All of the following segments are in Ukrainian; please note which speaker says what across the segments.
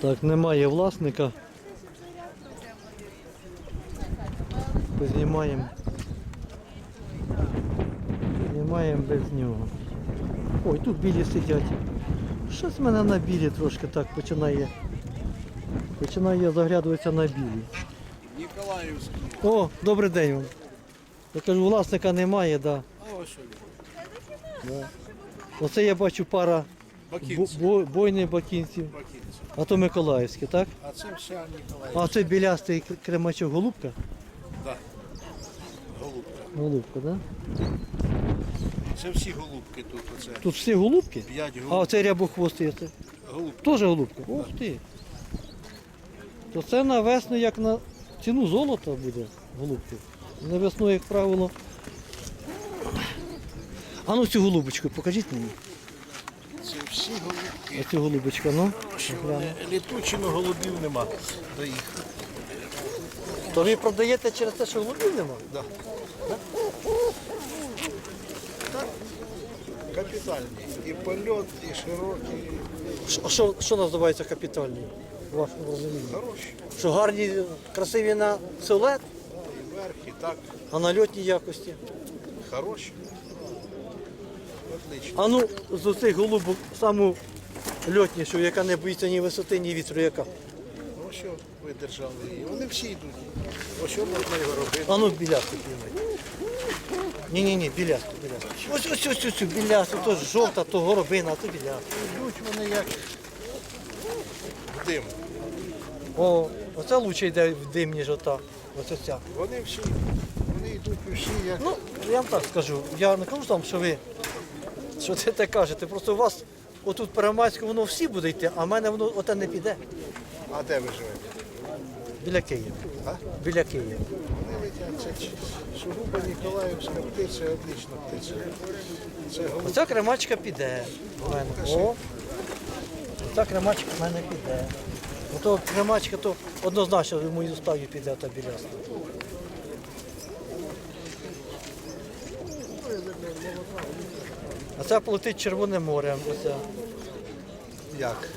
Speaker 1: Так, немає власника. Познімаємо. Знімаємо без нього. Ой, тут білі сидять. Щось в мене на білі трошки так починає. Починає заглядуватися на білі.
Speaker 2: Ніколаївський.
Speaker 1: О, добрий день вам. Я кажу, власника немає, да.
Speaker 2: А ось що він.
Speaker 1: Оце я бачу пара
Speaker 2: Бакінці.
Speaker 1: бо, бойних бакінців.
Speaker 2: Бакінці.
Speaker 1: А то Миколаївські, так?
Speaker 2: А це вся Ніколаївська.
Speaker 1: А це білястий кремачок голубка?
Speaker 2: Да. Голубка.
Speaker 1: Голубка, да?
Speaker 2: Це всі голубки тут. Оце.
Speaker 1: Тут всі голубки?
Speaker 2: П'ять
Speaker 1: А
Speaker 2: голуб.
Speaker 1: оцей рябохвостий це
Speaker 2: голубки.
Speaker 1: теж голубка. Ух ти. То це на весну як на ціну золота буде голубки. На весну, як правило. А ну цю голубочку покажіть мені.
Speaker 2: Голубки.
Speaker 1: Оцю голубочку, ну.
Speaker 2: Літучими голубів нема. До їх.
Speaker 1: То ви продаєте через те, що голубів нема?
Speaker 2: Да. Капітальний. І польот, і широкий.
Speaker 1: Що- Що, що називається капітальний? в вашому розумінні?
Speaker 2: Хороші.
Speaker 1: Що гарні, красиві на силует,
Speaker 2: І верх, і так.
Speaker 1: а на льотній якості.
Speaker 2: Хороші.
Speaker 1: А ну, з оцих голубок саму льотнішу, яка не боїться ні висоти, ні вітру, яка.
Speaker 2: Ну що ви держали її? Вони всі йдуть. Ось що можна його робити.
Speaker 1: А ну білясту піймай. Ні, ні, ні, білясту, білясту. Ось ось ось ось, ось білясту, то жовта, то горобина, то білясту.
Speaker 2: Йдуть вони як в дим.
Speaker 1: О, оце лучше йде в дим, ніж ота. Оце ця.
Speaker 2: Вони всі, вони йдуть усі як.
Speaker 1: Ну, я вам так скажу, я не кажу там, що ви що це те кажете. Просто у вас отут Первомайську воно всі буде йти, а в мене воно оте не піде.
Speaker 2: А де ви живете?
Speaker 1: Біля Києва.
Speaker 2: А?
Speaker 1: Біля Києва.
Speaker 2: Ч- Ніколаївська птиця, отлічна птиця. Це голуб.
Speaker 1: Оця кремачка піде в мене. О, оця кремачка в мене піде. Ото кремачка, то однозначно в мою ставі піде та біляста. А це полетить Червоним морем. Оця.
Speaker 2: Як?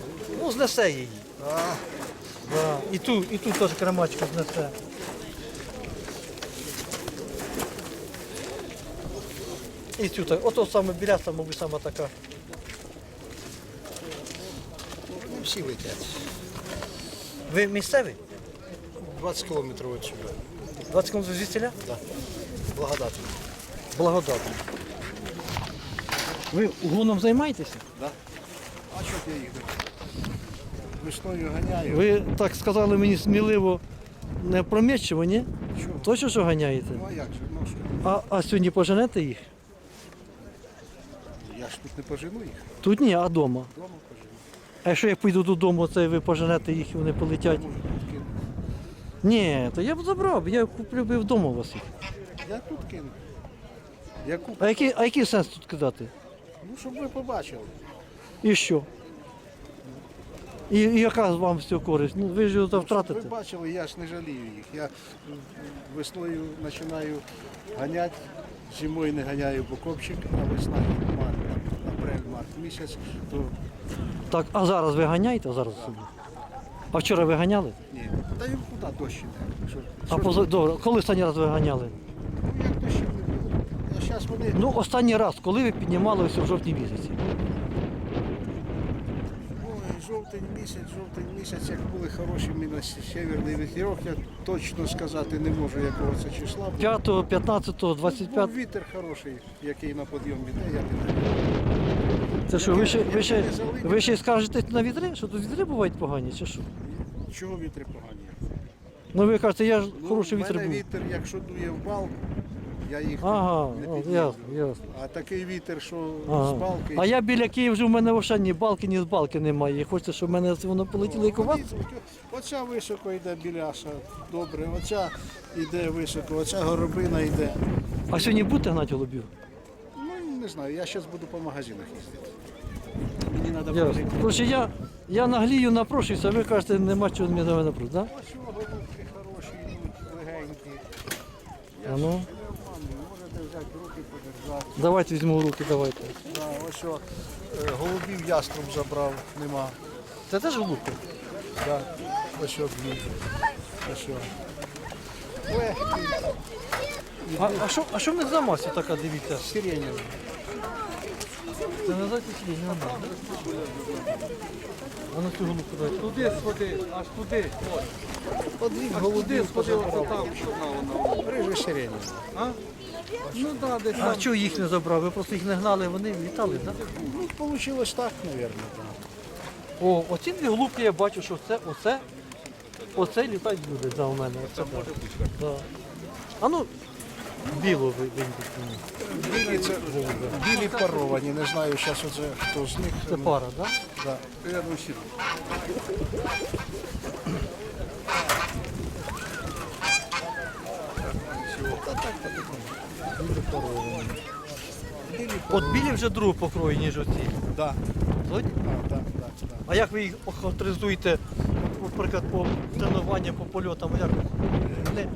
Speaker 1: Ну, знесе її.
Speaker 2: А,
Speaker 1: Да. І ту, і тут теж кремачка знесе. І цю так. Ото саме біляста, мабуть, саме така.
Speaker 2: вони всі летять.
Speaker 1: Ви місцевий?
Speaker 2: 20 кілометрів від сюди.
Speaker 1: 20 км звідсіля?
Speaker 2: Да. Благодатно.
Speaker 1: Благодатно. Ви угоном займаєтеся?
Speaker 2: Да? А що я їх Весною ганяю.
Speaker 1: Ви так сказали мені сміливо не проміщимо, ні?
Speaker 2: Чого?
Speaker 1: Точно, що ганяєте?
Speaker 2: Ну а як же? Ну, що?
Speaker 1: А, а сьогодні поженете їх?
Speaker 2: Я ж тут не пожену їх.
Speaker 1: Тут ні, а вдома.
Speaker 2: Дома пожену.
Speaker 1: А якщо я піду додому, це ви поженете їх і вони полетять?
Speaker 2: Можу тут кинути.
Speaker 1: Ні, то я б забрав, я куплю би вдома у вас їх.
Speaker 2: Я тут кину. Я куплю.
Speaker 1: А який, а який сенс тут кидати?
Speaker 2: Ну, щоб ви побачили.
Speaker 1: І що? І, і яка вам з цього користь? Ну ви ж його
Speaker 2: Ви
Speaker 1: втратите.
Speaker 2: бачили, я ж не жалію їх. Я весною починаю ганяти, зимою не ганяю бокопчик, а весна март, апрель-март місяць, то
Speaker 1: Так, а зараз ви ганяєте а зараз собі? А вчора ви ганяли?
Speaker 2: ні. Та й куди дощ іде? Що,
Speaker 1: А
Speaker 2: що ж
Speaker 1: поза... добре, коли останній раз ви ганяли?
Speaker 2: Ну як дощів не було? А зараз вони.
Speaker 1: Ну, останній раз, коли ви піднімали ось у жовтні місяці?
Speaker 2: Ой, жовтень місяць, жовтень місяць, як були хороші мінус северний вітерок, я точно сказати не можу, якого це числа. було.
Speaker 1: 5, 15, 25.
Speaker 2: Був вітер хороший, який на підйом іде, я не знаю.
Speaker 1: Це що, ви ще, ви ще, ви ще скажете на вітри? Що тут вітри бувають погані, чи що?
Speaker 2: Чого вітри погані?
Speaker 1: Ну ви кажете, я ж
Speaker 2: Ну,
Speaker 1: хороший
Speaker 2: в
Speaker 1: вітер
Speaker 2: мене
Speaker 1: був.
Speaker 2: вітер, якщо дує в балку, я їх
Speaker 1: Ага,
Speaker 2: не
Speaker 1: о,
Speaker 2: підніму.
Speaker 1: ясно, ясно.
Speaker 2: А такий вітер, що з
Speaker 1: Ага.
Speaker 2: балки.
Speaker 1: А я біля Києва вже в мене взагалі ні балки, ні з балки немає. І хочете, щоб в мене воно полетіло як у вас?
Speaker 2: Дивіться, Оця високо йде біляша, добре, оця йде високо, оця горобина йде.
Speaker 1: А сьогодні будете гнати голубів?
Speaker 2: Ну, не знаю, я зараз буду по магазинах їздити. Мені треба
Speaker 1: Ясно.
Speaker 2: прожити.
Speaker 1: Коротше, я, я наглію, напрошуюся, а ви кажете, нема чого мені до мене напроти, так?
Speaker 2: Ось його голубки хороші, йдуть, легенькі.
Speaker 1: А ну,
Speaker 2: Не обманюю, можете взяти в руки, подержати.
Speaker 1: давайте візьму в руки, давайте.
Speaker 2: Да, ось о, е, голубів яструб забрав, нема.
Speaker 1: Це теж голубка?
Speaker 2: Да. Ось що дві. Ось що. Легкі,
Speaker 1: А, а що, а що в них за маса така, дивіться?
Speaker 2: сиреневі.
Speaker 1: Це називається сидіння, не надо. А на цю голубку дайте.
Speaker 3: Туди сходи, аж туди.
Speaker 2: Подвиг
Speaker 3: Аж туди сходи, ото там, що на.
Speaker 2: Рижі сиреневі.
Speaker 3: А? Ну да, десь
Speaker 1: А
Speaker 3: там.
Speaker 1: чого їх не забрав? Ви просто їх не гнали, вони літали, так?
Speaker 2: Ну, получилось так, мабуть. Да.
Speaker 1: О, оці дві голубки я бачу, що це, оце, оце літають люди за у мене. Оце, да. Да. А ну, біло ви вийдіть мені.
Speaker 2: Білі це білі паровані, не знаю зараз оце хто з них.
Speaker 1: Це пара, так?
Speaker 2: Да.
Speaker 3: Я думаю, що
Speaker 1: От білі вже другого покрою, ніж оці.
Speaker 2: Да.
Speaker 1: Згодні?
Speaker 2: А, да, да, да.
Speaker 1: А як ви їх охарактеризуєте, наприклад, по тренуванням, по польотам? Як вони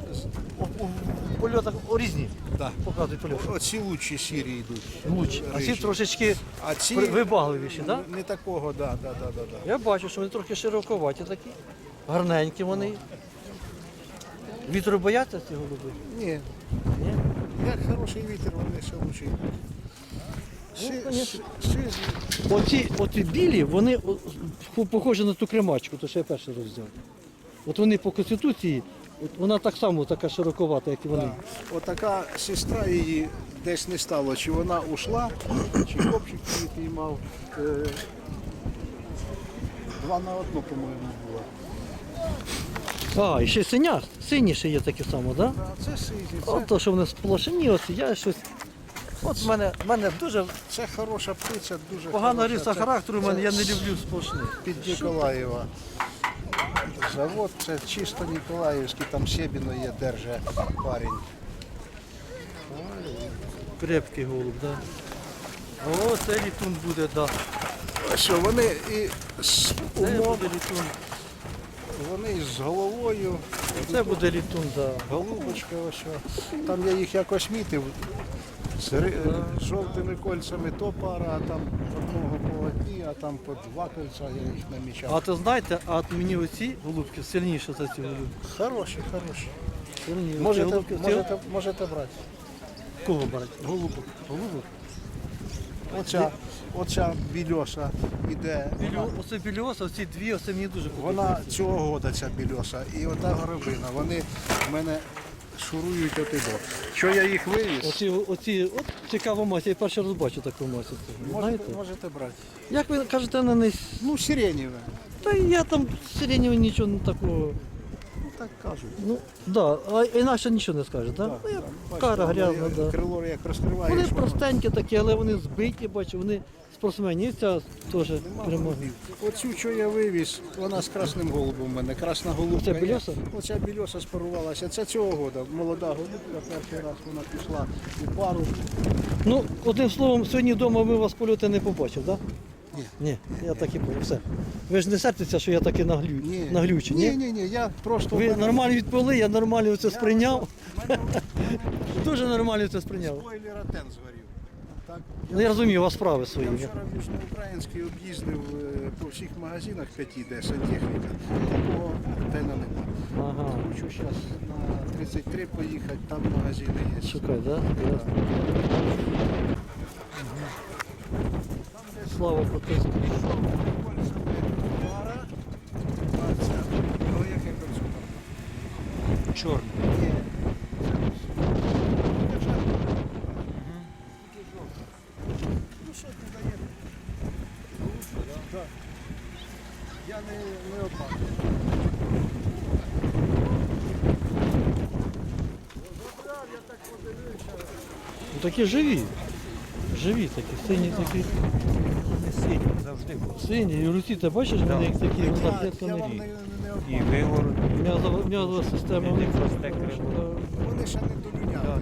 Speaker 1: у, у, у польотах різні
Speaker 2: Да.
Speaker 1: показують польоти?
Speaker 2: Оці лучші сірі йдуть.
Speaker 1: Лучші. А ці
Speaker 2: Рижі.
Speaker 1: трошечки
Speaker 2: А ці
Speaker 1: при- вибагливіші, так? Да?
Speaker 2: не такого, да, да, да, да, да.
Speaker 1: Я бачу, що вони трохи широковаті такі, гарненькі вони. Вітру бояться ці голуби?
Speaker 2: Ні. Як хороший вітер, вони ще лучші.
Speaker 1: Ну, Оці, оці білі, вони похожі на ту кремачку, то що я перший раз взяв. От вони по конституції, от вона так само така широковата, як і вони.
Speaker 2: Да. Отака сестра її десь не стало, чи вона ушла, чи хлопчик її піймав. Е, Два на одну, по-моєму, було.
Speaker 1: А, і ще синя, сині ще є такі само, так? Да?
Speaker 2: А це сизі, це,
Speaker 1: От то, що вони сплошені, ось я щось. От в мене, в мене дуже
Speaker 2: це хороша птиця, дуже
Speaker 1: погана
Speaker 2: хороша.
Speaker 1: риса
Speaker 2: Це-
Speaker 1: характеру, в мене, я не люблю сплошні.
Speaker 2: Під Ніколаєва. Завод це чисто Ніколаївський, там Себіно є, держа парень.
Speaker 1: Крепкий голуб, так. Да. О, це літун буде, так. Да.
Speaker 2: Що вони і з
Speaker 1: Це літун.
Speaker 2: Вони з головою,
Speaker 1: Це буде літун. Да.
Speaker 2: голубочка, ось. що. Там я їх якось мітив. З ри- жовтими кольцями то пара, а там одного по одній, а там по два кольця я їх намічав.
Speaker 1: А то знаєте, а от мені оці голубки сильніші за ці голубки.
Speaker 2: Хороші, хороші.
Speaker 1: Сильні. Оці
Speaker 2: Можете,
Speaker 1: голубки, ці-
Speaker 2: можете, можете брати.
Speaker 1: Кого брати? Голубок. Голубок.
Speaker 2: Оця, оця більоса іде.
Speaker 1: Білю, оце біліоса, оці дві, оце мені дуже подобається.
Speaker 2: Вона цього года ця більоса. І ота горобина. Вони в мене шурують отидо. Що я їх вивіз?
Speaker 1: Оці, оці, от цікава маса, я перший раз бачу таку. Знаєте?
Speaker 2: Можете, можете брати.
Speaker 1: Як ви кажете на них?
Speaker 2: Ну, сиренєве.
Speaker 1: Та я там сиренєвого нічого не такого.
Speaker 2: Ну так кажуть.
Speaker 1: Ну, да, а інакше нічого не скаже, так? Ну, я Кара грязна,
Speaker 2: да.
Speaker 1: да.
Speaker 2: Крило як розкриваєш.
Speaker 1: Вони
Speaker 2: воно
Speaker 1: простенькі такі, але вони збиті, бачу, вони спортсмені. І Ця теж
Speaker 2: нема
Speaker 1: перемога.
Speaker 2: Оцю, що я вивіз, вона з красним голубом у мене. Красна голубка.
Speaker 1: Це більоса?
Speaker 2: Оця більоса спарувалася. Це цього года. Молода голубка. Перший раз вона пішла у пару.
Speaker 1: Ну, одним словом, сьогодні вдома ми вас польоти не побачив, так?
Speaker 2: Ні.
Speaker 1: Ні, я так і поняв. Все. Ви ж не сердитеся, що я таки наглю...
Speaker 2: Ні.
Speaker 1: наглючий, ні?
Speaker 2: ні, ні, ні, я просто.
Speaker 1: Ви нормально відповіли, я нормально це сприйняв. Дуже нормально це сприйняв.
Speaker 2: Спойлер тен згорів. Так.
Speaker 1: Ну, я розумію, у вас справи свої.
Speaker 2: Я вчора в Южноукраїнській об'їздив е, по всіх магазинах 5 сантехніка. Такого тена нема.
Speaker 1: Ага.
Speaker 2: Хочу зараз на 33 поїхати, там магазини є.
Speaker 1: Шукай, так? Да? Слава Протесту.
Speaker 2: Пара. А ця, ну, яке кольцо?
Speaker 3: чорний.
Speaker 2: Ні. Ну що ти даєш? Так. Я не, не опадаю.
Speaker 1: Ну, такі живі. Живі такі, сині такі.
Speaker 3: Не синій, завжди був.
Speaker 1: Сині, і руці, ти бачиш, вони як такі, вона клітка не
Speaker 3: І виворот.
Speaker 1: М'язова, м'язова система в них хороша.
Speaker 2: Вони ще не долюняли.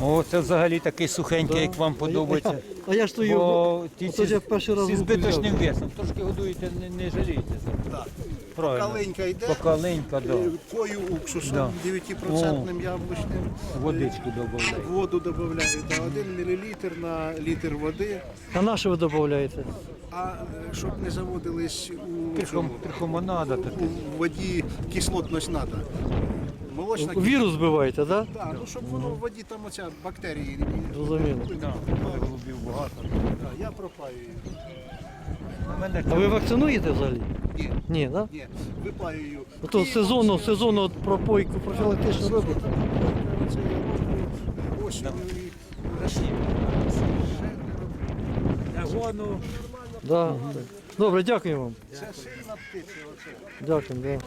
Speaker 3: О, це взагалі такий сухенький, як вам подобається.
Speaker 1: А я ж то його.
Speaker 3: Бо ті
Speaker 1: Ото я перший раз
Speaker 3: зі збиточним
Speaker 1: взяв.
Speaker 3: весом. Трошки годуєте, не, не жалійте.
Speaker 2: Так.
Speaker 3: Правильно.
Speaker 2: Калинька йде,
Speaker 3: Покаленька, да.
Speaker 2: кою уксусом,
Speaker 3: Да.
Speaker 2: 9% яблучним.
Speaker 3: Водички додають.
Speaker 2: Воду додаю, та 1 мл на літр води.
Speaker 1: А на що ви додаєте?
Speaker 2: А е, щоб не заводились у,
Speaker 3: Трихом,
Speaker 2: цьому,
Speaker 3: трихомонада таке.
Speaker 2: у воді кислотність треба. Молочна кислотність.
Speaker 1: Вірус збиваєте, так? Да?
Speaker 2: Так, ну щоб воно в воді там оця бактерії.
Speaker 1: Зрозуміло.
Speaker 3: Да, голубів багато.
Speaker 2: Так, я пропаю її.
Speaker 1: А ви вакцинуєте взагалі?
Speaker 2: Ні,
Speaker 1: Ні, так?
Speaker 2: ні, випаюю.
Speaker 1: Ото сезонно, сезонно от пропойку профілактично робите.
Speaker 2: Оце я роблю і.
Speaker 1: Да. Добре, дякую вам.
Speaker 2: Це сильна птиця. Оце.
Speaker 1: Дякую, да.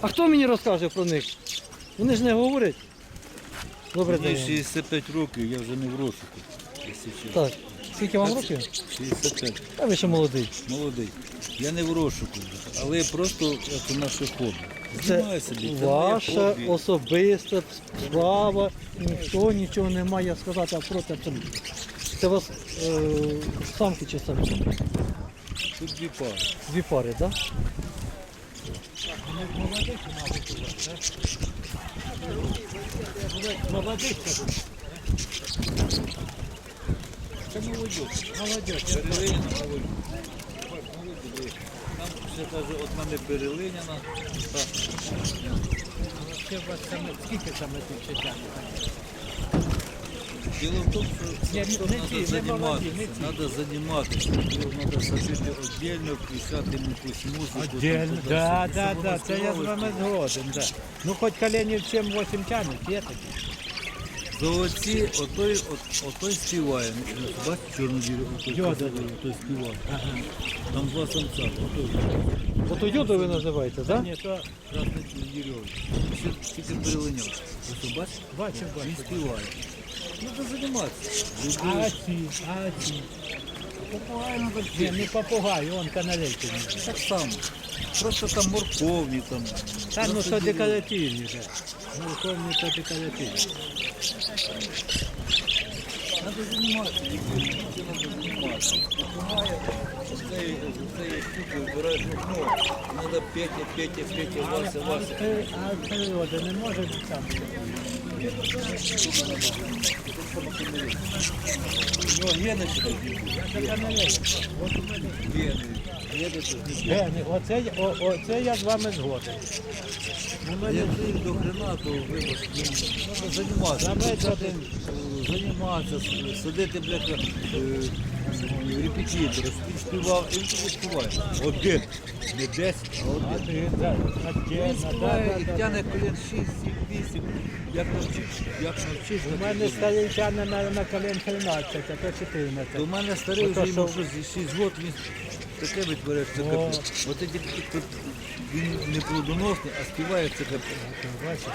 Speaker 1: А хто мені розкаже про них? Вони ж не говорять. Добрий
Speaker 4: Мені
Speaker 1: день.
Speaker 4: 65 років, я вже не в розшуку. якщо чесно.
Speaker 1: Так. Скільки вам років?
Speaker 4: 65,
Speaker 1: А ви ще молодий.
Speaker 4: молодий. Я не в розшуку але просто це наше хобі.
Speaker 1: Це
Speaker 4: Знімаю собі, це моє
Speaker 1: ваша
Speaker 4: хобі.
Speaker 1: особиста справа. Ніхто нічого не має сказати а проти абсолютно. Це у вас е, самки чи самці?
Speaker 4: Тут дві пари.
Speaker 1: Дві пари, так? Да?
Speaker 4: Це молодь. Молодь. Перелиняна молодь. Там ще каже, от мене перелиняна. Так.
Speaker 3: Скільки саме тут читання?
Speaker 4: Діло в тому, що
Speaker 3: Ні,
Speaker 4: цим
Speaker 3: не
Speaker 4: треба
Speaker 3: не молоді, не ці.
Speaker 4: Треба займатися. Його треба садити віддільно, включати якусь музику.
Speaker 3: Отдельно, да, да, да, це я з вами згоден, да. Ну хоч коленів 7-8 тянуть, є такі.
Speaker 4: За оці, отой, от, отой співає. Бачиш, чорну отой,
Speaker 3: Йода.
Speaker 4: красивий, отой співає. Там два самця, отой.
Speaker 1: Ото йоду ви називаєте, так?
Speaker 3: Ні, то
Speaker 4: Красний дірьовий. Ще тільки перелиняв. Ось бачиш?
Speaker 3: бачив,
Speaker 4: Він співає. Ну, то займатися.
Speaker 3: А
Speaker 4: Любий.
Speaker 3: ці, а ці. Ні, не попугай, он канарейки.
Speaker 4: Так само. Просто там морковні, там.
Speaker 3: Та ну
Speaker 4: діло.
Speaker 3: декоративні вже. Морковні то декоративні.
Speaker 4: Треба займатися, тільки треба займатися. Оцеї оцеї штуки вбираєш вікно. Треба Петя, Вася, Вася.
Speaker 3: а природа не може бути
Speaker 4: не
Speaker 3: я- оце я з вами згоден.
Speaker 4: Ну, якщо їх до хрена, то вибач, ну, треба займатися. Сидити, бляха, е, репетитор, співав, і він тобі співає. Один, не десять, а один. Він співає і
Speaker 3: да.
Speaker 4: тягне колін 6, 7, 8. Як навчишся? Як навчишся?
Speaker 3: У мене старий тягне на, на колін 13, а то 14.
Speaker 4: До мене старий вже йому щось 6 років, він таке витворяє, це капець. От тільки тут він не плодоносний, а співає це капець.
Speaker 3: Бачите?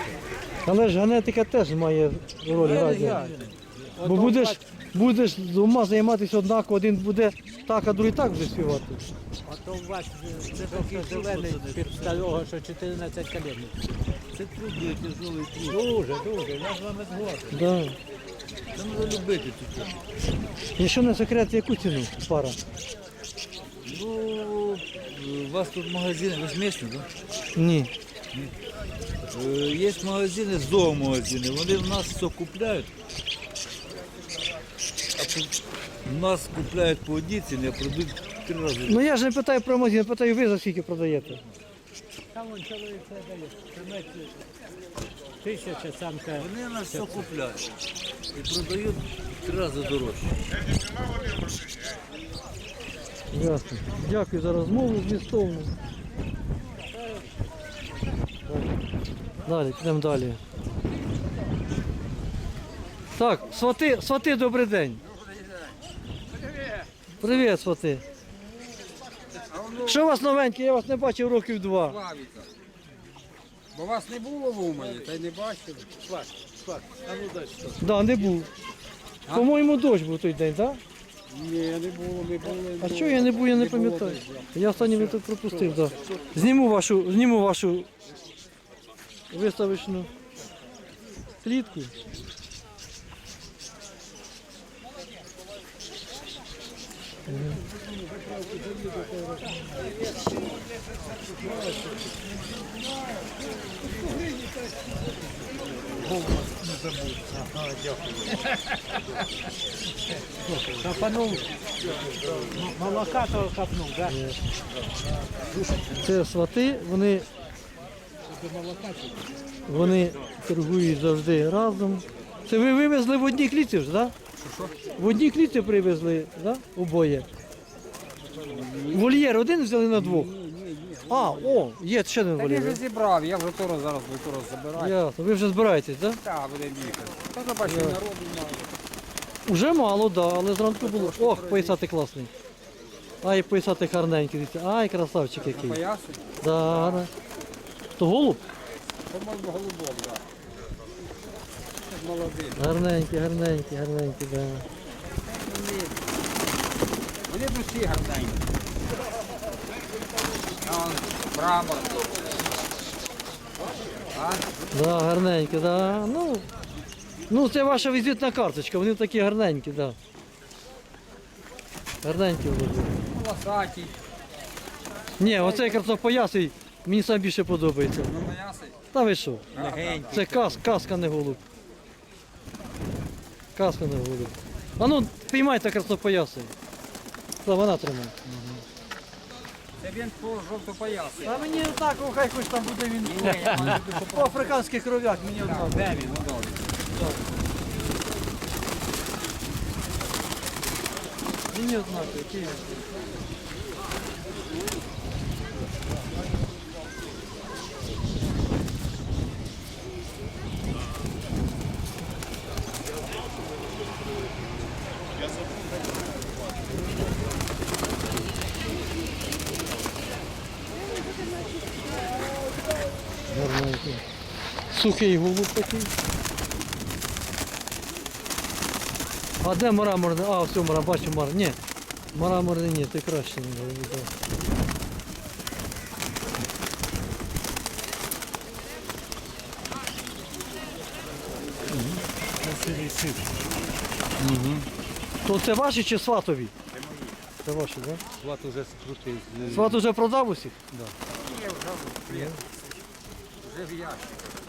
Speaker 1: Але ж генетика теж має роль грати. Бо будеш, будеш з двома займатися однаково, один буде так, а другий так буде співати.
Speaker 3: Ото у вас це такий зелений під старого, що 14 колін.
Speaker 4: Це труд, є тяжелий труд.
Speaker 3: Дуже, дуже, я з вами згоден.
Speaker 1: Да.
Speaker 4: Це треба любити цю тему.
Speaker 1: Якщо не секрет, яку ціну пара?
Speaker 4: Ну, у вас тут магазини, ви ж місні, так?
Speaker 1: Ні.
Speaker 4: Е, Є магазини, зоомагазини, вони в нас все купляють. А в нас купляють по одній ціні, а продають три рази.
Speaker 1: Ну я ж не питаю про магазин, питаю, ви за скільки продаєте?
Speaker 3: Там вон чоловік це дає. Тисяча самка.
Speaker 4: Вони нас все купляють і продають три рази дорожче.
Speaker 1: Ясно. Дякую за розмову змістовну. Далі, підемо далі. Так, свати, свати, добрий день. Привіт, свати. Що у вас новеньке? Я вас не бачив років два.
Speaker 5: Славіка. Бо вас не було в Умані, та й не
Speaker 4: а ну дай що.
Speaker 1: Да, не був. По-моєму, дощ був той день, так?
Speaker 5: Ні, не було, не було.
Speaker 1: А що я не був, я не пам'ятаю. Я останній момент пропустив, так. Зніму вашу, зніму вашу виставочну клітку.
Speaker 3: Капанув. Молока того капнув, так?
Speaker 1: Це свати, вони, вони торгують завжди разом. Це ви вивезли в одній кліці ж, так? В одній кліці привезли, так? Обоє. Вольєр один взяли на двох. А, о, є ще один
Speaker 5: Так я вже зібрав, я вже Торо зараз до Торо забираю.
Speaker 1: Ясно. Ви вже збираєтесь, так?
Speaker 5: Так, будемо їхати. Та забачив народу мало.
Speaker 1: Уже мало, да, але зранку було. Ох, поясати класний. Ай, поясати гарненький. дивіться. Ай, красавчик який.
Speaker 5: Пояси?
Speaker 1: Да, да. То голуб?
Speaker 5: По-моєму, голубок, так. Молодий.
Speaker 1: Гарненький, гарненький, гарненький, да.
Speaker 5: Вони, усі гарненькі. Он мрамор. А?
Speaker 1: Да, гарненькі, да. Ну, ну це ваша візитна карточка, вони такі гарненькі, да. Гарненькі голуби.
Speaker 5: Волосатий.
Speaker 1: Ні, оцей красопоясий мені сам більше подобається.
Speaker 5: Ну, м'ясий.
Speaker 1: Та ви що?
Speaker 5: Легенький.
Speaker 1: Це кас, казка, не голуб. Казка не голуб. А ну, піймайте краснопоясий. Та вона тримає.
Speaker 5: Це він по жовтопоясий.
Speaker 1: А мені так, о, хай хоч там буде він.
Speaker 5: Ні, я маю в виду,
Speaker 1: По африканських кров'ях мені
Speaker 5: Так, де він? Ну, добре.
Speaker 1: Мені однаково, який він. Гарненький. Сухий голуб такий. А де мраморний? А, все, мрамор, бачу мрамор. Ні, мраморний ні, ти краще не голуб. да. То це ваші чи сватові? Це ваші, так?
Speaker 4: Сват уже скрутив.
Speaker 1: Сват уже продав усіх?
Speaker 5: Вже в ящик.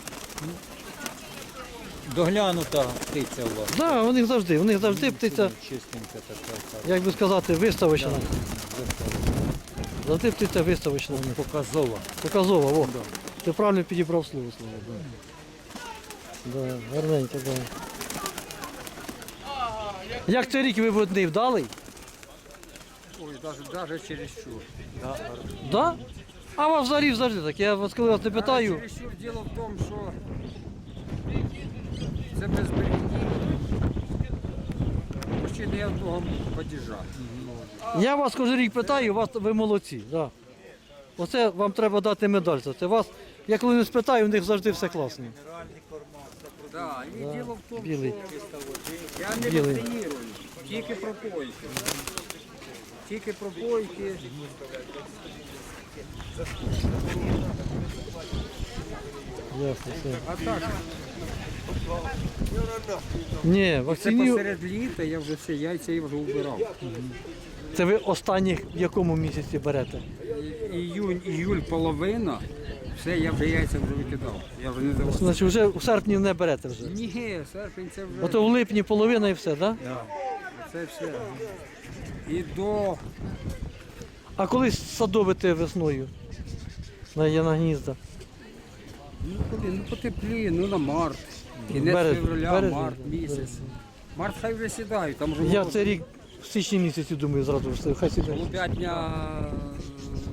Speaker 4: Доглянута птиця у вас.
Speaker 1: Так, да, у них завжди, у них завжди птиця,
Speaker 4: Чистенька така.
Speaker 1: як би сказати, виставочна.
Speaker 4: так,
Speaker 1: Завжди птиця виставочна. у них.
Speaker 4: Показова.
Speaker 1: Показова, о. Ти правильно підібрав слово, слово. Да. Да, гарненько, да. Як цей рік ви в вдалий?
Speaker 5: Ой, навіть, через що.
Speaker 1: Да? А вас взагалі завжди так. Я вас коли вас не питаю.
Speaker 5: Через що діло в тому, що це без берегів. Почти не одного падіжа.
Speaker 1: Я вас кожен рік питаю, вас ви молодці. Да. Оце вам треба дати медаль за це. Вас, я коли не спитаю, у них завжди все класно.
Speaker 5: Да, і діло в тому,
Speaker 1: Білий.
Speaker 5: що я не
Speaker 1: Білий.
Speaker 5: вакцинірую, тільки пропойки. Тільки пропойки.
Speaker 1: Ясно, все.
Speaker 5: А так,
Speaker 1: Ні,
Speaker 5: це посеред літа я вже все яйця я вже убирав.
Speaker 1: Це ви останніх в якому місяці берете?
Speaker 5: Іюнь, іюль половина, все, я вже яйця вже викидав. Я вже не заводив.
Speaker 1: Значить, вже у серпні не берете вже.
Speaker 5: Ні, серпень це вже.
Speaker 1: Ото в липні половина і все, так? Да?
Speaker 5: Да. Це все. І до
Speaker 1: А коли садовите весною? На, гнізда.
Speaker 5: ну, коли, ну потепліє, ну на март. Кінець
Speaker 1: Березень,
Speaker 5: февраля,
Speaker 1: березень,
Speaker 5: март місяць.
Speaker 1: березень.
Speaker 5: Март хай вже сідають, там вже
Speaker 1: Я цей рік в січні місяці думаю, зразу все, хай сідає.
Speaker 5: голубятня,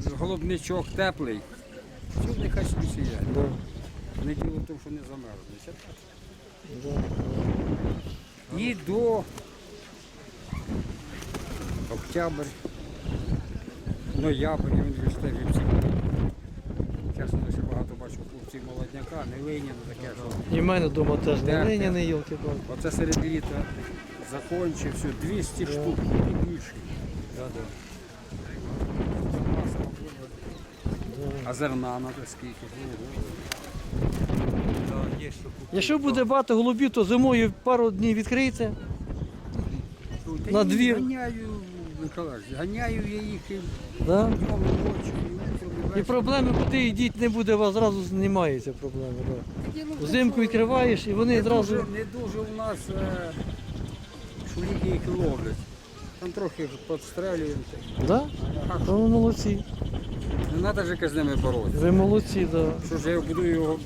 Speaker 5: е, голубничок теплий. Чого нехай собі сіяє.
Speaker 1: Да,
Speaker 5: Не діло в тому, що не замерзне.
Speaker 1: Да.
Speaker 5: І до октябрь, ноябрь, він вже ж Чесно, багато бачу хлопців молодняка, не Леніна таке, що
Speaker 1: І в мене вдома теж не
Speaker 5: Де?
Speaker 1: глиняний йолки палки
Speaker 5: Оце серед літа закончив, все, 200 штук, і більше. А зерна треба скільки?
Speaker 1: Якщо буде багато голубів, то зимою пару днів відкриється.
Speaker 5: Та
Speaker 1: На
Speaker 5: ні,
Speaker 1: двір?
Speaker 5: Ганяю Миколаївич, ганяю я їх і
Speaker 1: Да?
Speaker 5: днем, і ночі, і
Speaker 1: проблеми, куди йдіть не буде, у вас зразу знімаються проблеми. Взимку відкриваєш і вони одразу.
Speaker 5: не дуже у нас е, шуліки їх ловлять. Там трохи підстрелюємо.
Speaker 1: Да? То ви молодці.
Speaker 5: Не треба ж якось з ними боротися.
Speaker 1: Ви молодці, да.
Speaker 5: Що ж я буду його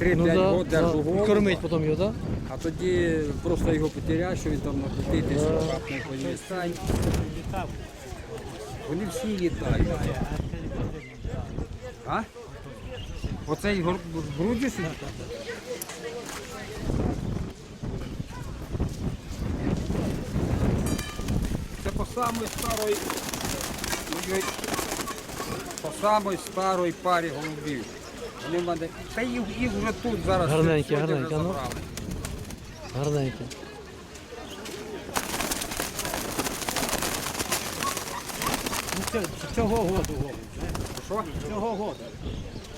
Speaker 5: 3-5
Speaker 1: Ну, да,
Speaker 5: років держу
Speaker 1: да. І
Speaker 5: голову,
Speaker 1: кормить потім його, так? Да?
Speaker 5: а тоді просто його потеряю, що він там на десь
Speaker 1: Да.
Speaker 5: капне по ній стань.
Speaker 3: Літав.
Speaker 5: Вони всі літають. А? Оцей гор- груді сидить? Це по самої старої ой-ой, по самої старої парі голубів. Вони в мене. Та їх, їх вже тут зараз
Speaker 1: Гарненькі,
Speaker 5: сьогодні
Speaker 1: гарненькі,
Speaker 5: вже
Speaker 1: ну.
Speaker 5: забрали.
Speaker 1: Гарненькі.
Speaker 3: Ну, це- цього году голуб.
Speaker 5: Що?
Speaker 3: Цього году.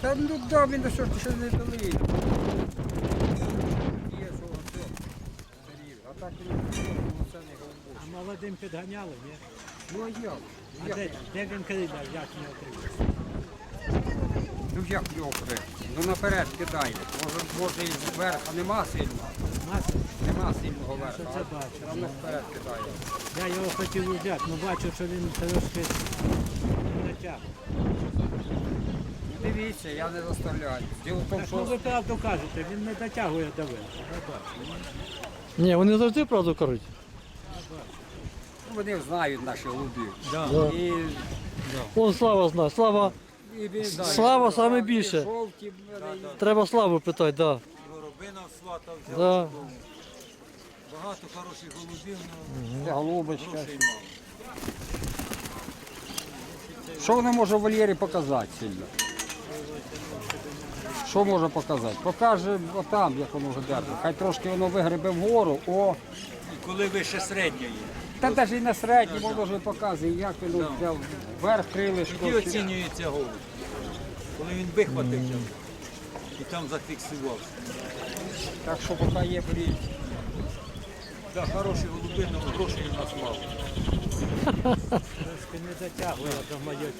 Speaker 5: Та ну да, він до що ще не дали. Є, що оце. А так він це не голубок.
Speaker 3: А молодим підганяли, ні?
Speaker 5: Ну а як?
Speaker 3: А де, де він кидав, як не отримав?
Speaker 5: Ну як його при? Ну наперед кидає. Може, може і верха нема сильного.
Speaker 3: Мати,
Speaker 5: Нема сильного верха.
Speaker 3: Що це бачу?
Speaker 5: все вперед кидає.
Speaker 3: Я його хотів взяти, але бачу, що він трошки не натяг.
Speaker 5: Ну, Дивіться, я не заставляю. Діло в тому,
Speaker 3: Так, ну
Speaker 5: що
Speaker 3: ви правду кажете, він не дотягує до верху. Я бачу.
Speaker 1: Ні, вони завжди правду кажуть.
Speaker 5: вони знають наші голубі.
Speaker 1: Да.
Speaker 5: І,
Speaker 1: Он слава знає. Слава,
Speaker 5: і він, да,
Speaker 1: Слава
Speaker 5: і-
Speaker 1: саме
Speaker 5: і
Speaker 1: більше.
Speaker 5: Жовті, і-
Speaker 1: треба славу питати, да.
Speaker 4: Горобина свата взяв.
Speaker 1: Да.
Speaker 4: Багато хороших голубів, але
Speaker 5: Це голубочка.
Speaker 4: грошей мало.
Speaker 5: Що вона може в вольєрі показати сильно? Що може показати? Покаже отам, як воно вже держить. Хай трошки воно вигребе вгору, о.
Speaker 4: І коли вище середньої.
Speaker 5: Та навіть і на середній воно вже показує, як воно взяв вверх крилишко.
Speaker 4: Тоді оцінюється голуб. Коли він вихватився і там зафіксувався.
Speaker 5: Так що поки є бріль.
Speaker 4: Так, хороші голуби, але грошей у нас мало.
Speaker 3: Трошки не дотягує до моєї.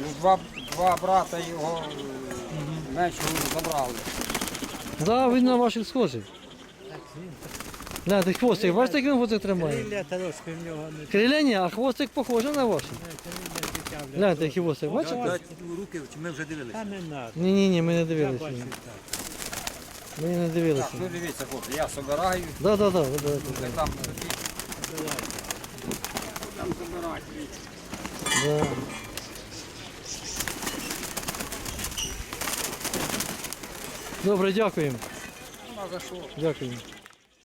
Speaker 5: Ну, Два, два брата його е, меншого забрали.
Speaker 1: Да, він на ваших схожий.
Speaker 3: Він.
Speaker 1: Гляньте, хвостик, бачите, як він хвостик тримає?
Speaker 3: Крилля трошки в нього не
Speaker 1: Крилля ні, а хвостик похожий на ваш.
Speaker 3: крилля
Speaker 1: який хвостик, бачите?
Speaker 4: Дати руки, чи ми вже дивилися?
Speaker 3: Не.
Speaker 1: Ні, ні, ні, ми не
Speaker 3: Я
Speaker 1: дивилися.
Speaker 3: так.
Speaker 1: Ми не дивилися.
Speaker 5: Так, ну дивіться, хлопці, я собираю,
Speaker 1: Да, да, да, ви
Speaker 5: там тоді там.
Speaker 1: Да. Добре, дякуємо.
Speaker 5: Ну, а за що?
Speaker 1: Дякуємо.